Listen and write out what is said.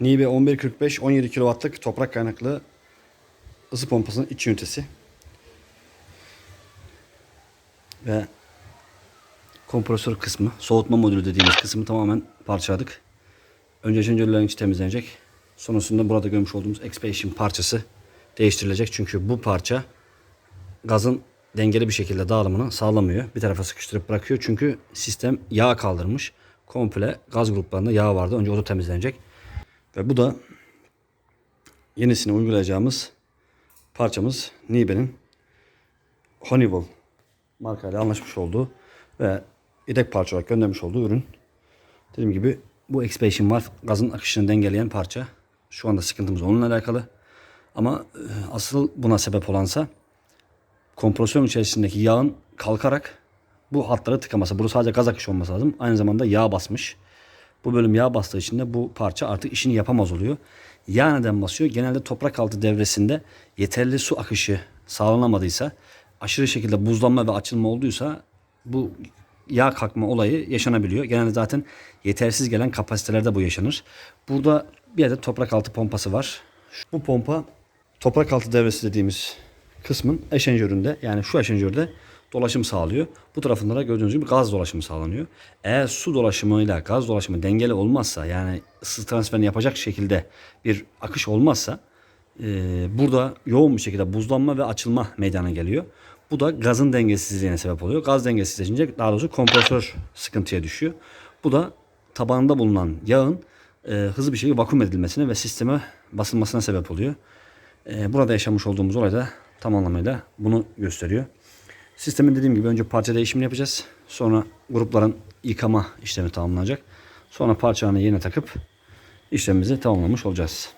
Nibe 1145 17 kW'lık toprak kaynaklı ısı pompasının iç ünitesi. Ve kompresör kısmı, soğutma modülü dediğimiz kısmı tamamen parçaladık. Önce şenjörlerin içi temizlenecek. Sonrasında burada görmüş olduğumuz expansion parçası değiştirilecek. Çünkü bu parça gazın dengeli bir şekilde dağılımını sağlamıyor. Bir tarafa sıkıştırıp bırakıyor. Çünkü sistem yağ kaldırmış. Komple gaz gruplarında yağ vardı. Önce o da temizlenecek. Ve bu da yenisini uygulayacağımız parçamız Nibe'nin Honeywell markayla anlaşmış olduğu ve yedek parça olarak göndermiş olduğu ürün. Dediğim gibi bu expansion var. Gazın akışını dengeleyen parça. Şu anda sıkıntımız onunla alakalı. Ama e, asıl buna sebep olansa kompresörün içerisindeki yağın kalkarak bu hatları tıkaması. Burada sadece gaz akışı olması lazım. Aynı zamanda yağ basmış. Bu bölüm yağ bastığı için de bu parça artık işini yapamaz oluyor. Yağ neden basıyor? Genelde toprak altı devresinde yeterli su akışı sağlanamadıysa, aşırı şekilde buzlanma ve açılma olduysa bu yağ kalkma olayı yaşanabiliyor. Genelde zaten yetersiz gelen kapasitelerde bu yaşanır. Burada bir adet toprak altı pompası var. Bu pompa toprak altı devresi dediğimiz kısmın eşenjöründe yani şu eşenjörde dolaşım sağlıyor. Bu tarafında da gördüğünüz gibi gaz dolaşımı sağlanıyor. Eğer su dolaşımıyla gaz dolaşımı dengeli olmazsa yani ısı transferini yapacak şekilde bir akış olmazsa e, burada yoğun bir şekilde buzlanma ve açılma meydana geliyor. Bu da gazın dengesizliğine sebep oluyor. Gaz dengesizleşince daha doğrusu kompresör sıkıntıya düşüyor. Bu da tabanında bulunan yağın e, hızlı bir şekilde vakum edilmesine ve sisteme basılmasına sebep oluyor. E, burada yaşamış olduğumuz olay da tam anlamıyla bunu gösteriyor. Sistemin dediğim gibi önce parça değişimini yapacağız. Sonra grupların yıkama işlemi tamamlanacak. Sonra parçanı yerine takıp işlemimizi tamamlamış olacağız.